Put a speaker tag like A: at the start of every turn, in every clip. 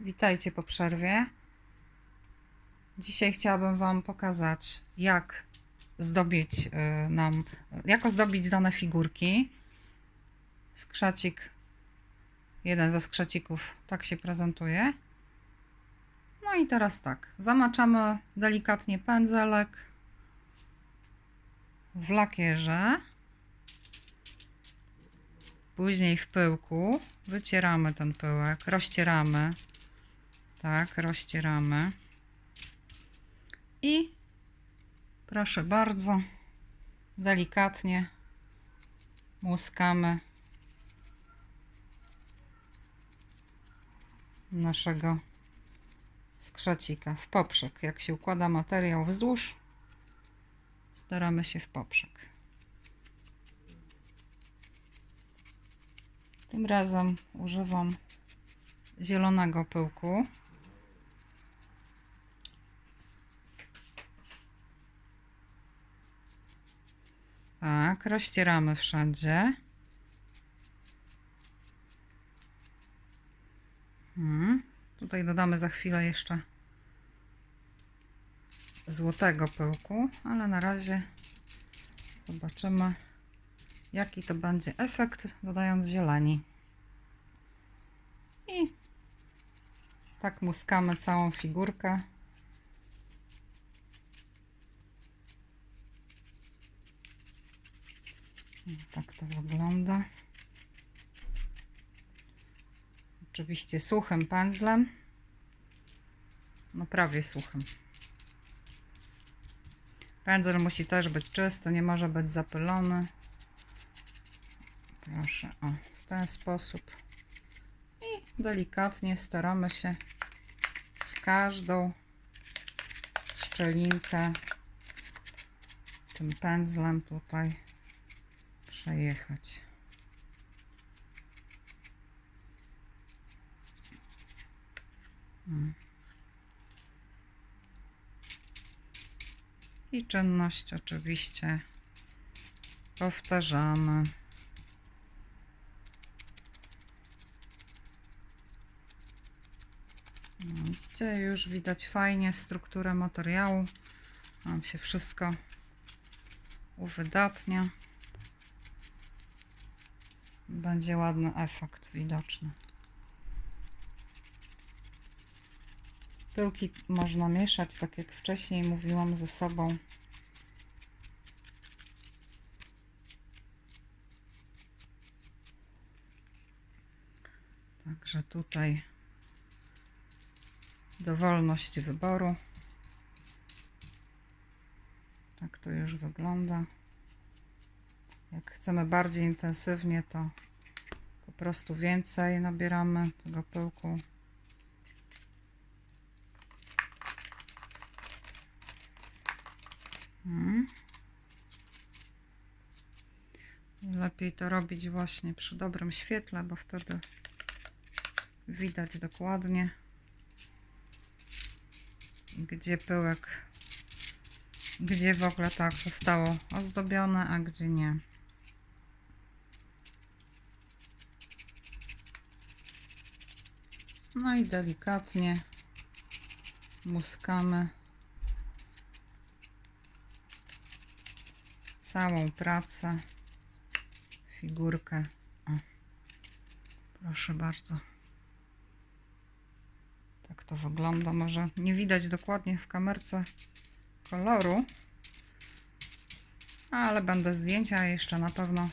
A: Witajcie po przerwie. Dzisiaj chciałabym Wam pokazać, jak zdobić y, nam, jak ozdobić dane figurki. Skrzacik, jeden ze skrzacików tak się prezentuje. No i teraz tak, zamaczamy delikatnie pędzelek w lakierze. Później w pyłku wycieramy ten pyłek, rozcieramy. Tak, rozcieramy. I proszę bardzo, delikatnie muskamy naszego skrzacika w poprzek. Jak się układa materiał wzdłuż, staramy się w poprzek. Tym razem używam zielonego pyłku. Tak, rozcieramy wszędzie. Hmm. Tutaj dodamy za chwilę jeszcze złotego pyłku, ale na razie zobaczymy jaki to będzie efekt dodając zieleni. I tak muskamy całą figurkę. I Tak to wygląda. Oczywiście suchym pędzlem. No prawie suchym. Pędzel musi też być czysty, nie może być zapylony. Proszę, o, w ten sposób. I delikatnie staramy się w każdą szczelinkę tym pędzlem tutaj przejechać. I czynność oczywiście powtarzamy. No, Widzicie, już widać fajnie strukturę materiału. Nam się wszystko uwydatnia. Będzie ładny efekt widoczny. Pyłki można mieszać, tak jak wcześniej mówiłam, ze sobą. Także tutaj dowolność wyboru. Tak to już wygląda. Jak chcemy bardziej intensywnie, to po prostu więcej nabieramy tego pyłku. Hmm. Lepiej to robić właśnie przy dobrym świetle, bo wtedy widać dokładnie gdzie pyłek, gdzie w ogóle tak zostało ozdobione, a gdzie nie. No i delikatnie muskamy całą pracę, figurkę. O, proszę bardzo. Tak to wygląda. Może nie widać dokładnie w kamerce koloru, ale będę zdjęcia jeszcze na pewno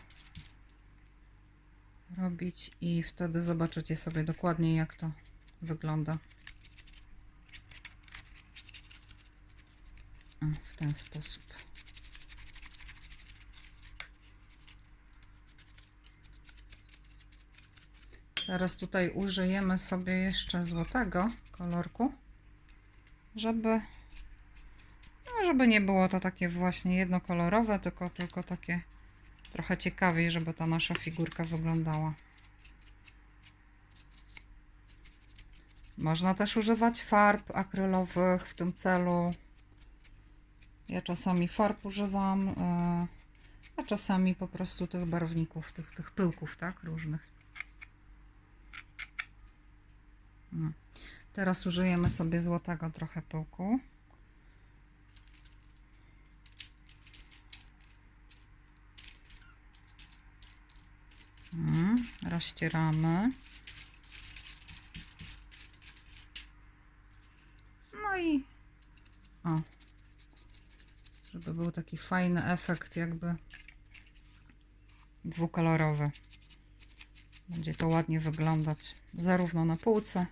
A: robić i wtedy zobaczycie sobie dokładnie jak to wygląda. O, w ten sposób. Teraz tutaj użyjemy sobie jeszcze złotego kolorku, żeby no, żeby nie było to takie właśnie jednokolorowe, tylko, tylko takie trochę ciekawiej, żeby ta nasza figurka wyglądała. Można też używać farb akrylowych w tym celu. Ja czasami farb używam, yy, a czasami po prostu tych barwników, tych, tych pyłków, tak, różnych. No. Teraz użyjemy sobie złotego trochę pyłku. Mm, rozcieramy. No i o, żeby był taki fajny efekt, jakby dwukolorowy. Będzie to ładnie wyglądać zarówno na półce,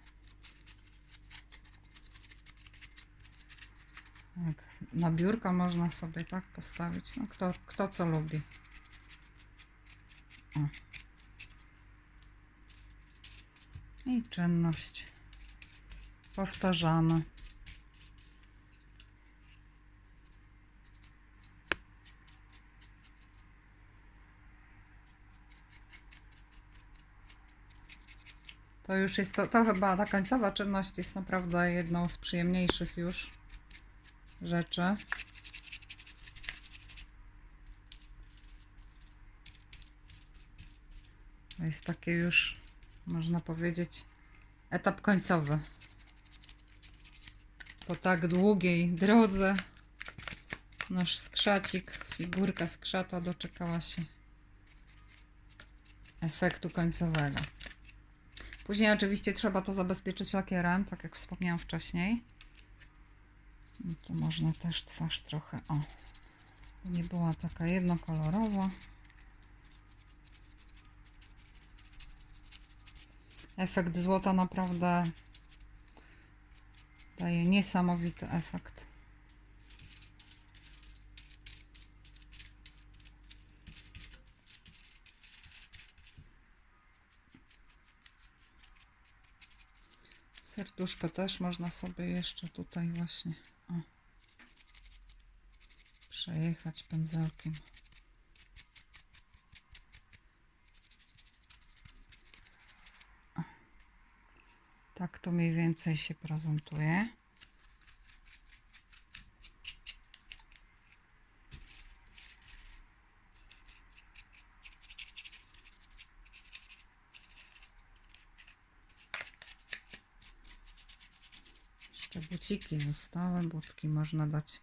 A: jak na biurko można sobie tak postawić. No kto, kto co lubi. O. I czynność powtarzana. To już jest, to, to chyba ta końcowa czynność jest naprawdę jedną z przyjemniejszych już rzeczy. To jest takie już, można powiedzieć, etap końcowy. Po tak długiej drodze nasz skrzacik, figurka skrzata doczekała się efektu końcowego. Później oczywiście trzeba to zabezpieczyć lakierem, tak jak wspomniałam wcześniej. Tu można też twarz trochę, o, nie była taka jednokolorowa. Efekt złota naprawdę daje niesamowity efekt. Serduszko też można sobie jeszcze tutaj właśnie o, przejechać pędzelkiem. O. Tak to mniej więcej się prezentuje. Jeszcze buciki zostały, budki można dać.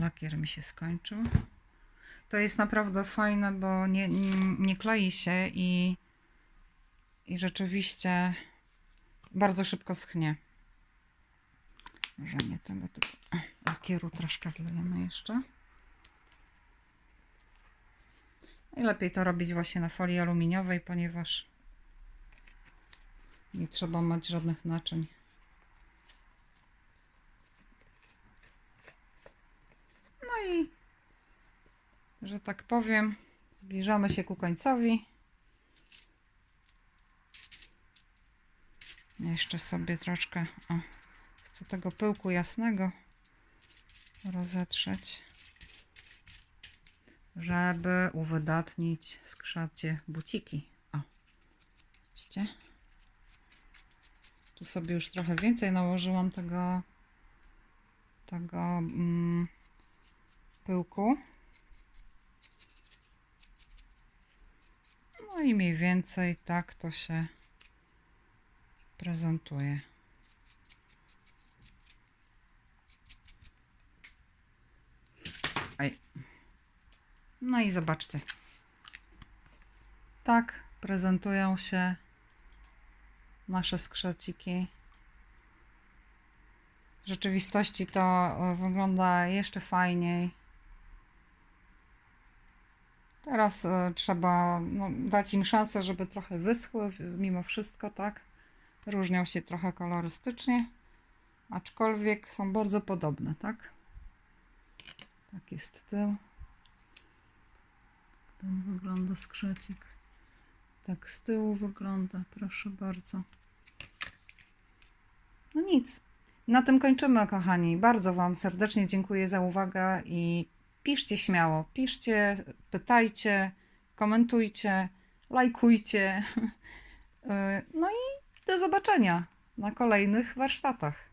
A: Lakier mi się skończył. To jest naprawdę fajne, bo nie, nie, klei się i, i rzeczywiście bardzo szybko schnie. Może nie tego, tylko lakieru troszkę wlejemy jeszcze. I lepiej to robić właśnie na folii aluminiowej, ponieważ nie trzeba mieć żadnych naczyń. No i, że tak powiem, zbliżamy się ku końcowi. Jeszcze sobie troszkę, o, chcę tego pyłku jasnego rozetrzeć, żeby uwydatnić skrzacie buciki. O, widzicie? Tu sobie już trochę więcej nałożyłam tego, tego mm, pyłku. No i mniej więcej tak to się prezentuje. Aj. No i zobaczcie. Tak prezentują się nasze skrzeciki. W rzeczywistości to e, wygląda jeszcze fajniej. Teraz e, trzeba no, dać im szansę, żeby trochę wyschły, mimo wszystko, tak? Różnią się trochę kolorystycznie, aczkolwiek są bardzo podobne, tak? Tak jest tył. Ten wygląda skrzecik. Tak z tyłu wygląda, proszę bardzo. No nic. Na tym kończymy, kochani. Bardzo Wam serdecznie dziękuję za uwagę i piszcie śmiało. Piszcie, pytajcie, komentujcie, lajkujcie. Yy, No i do zobaczenia na kolejnych warsztatach.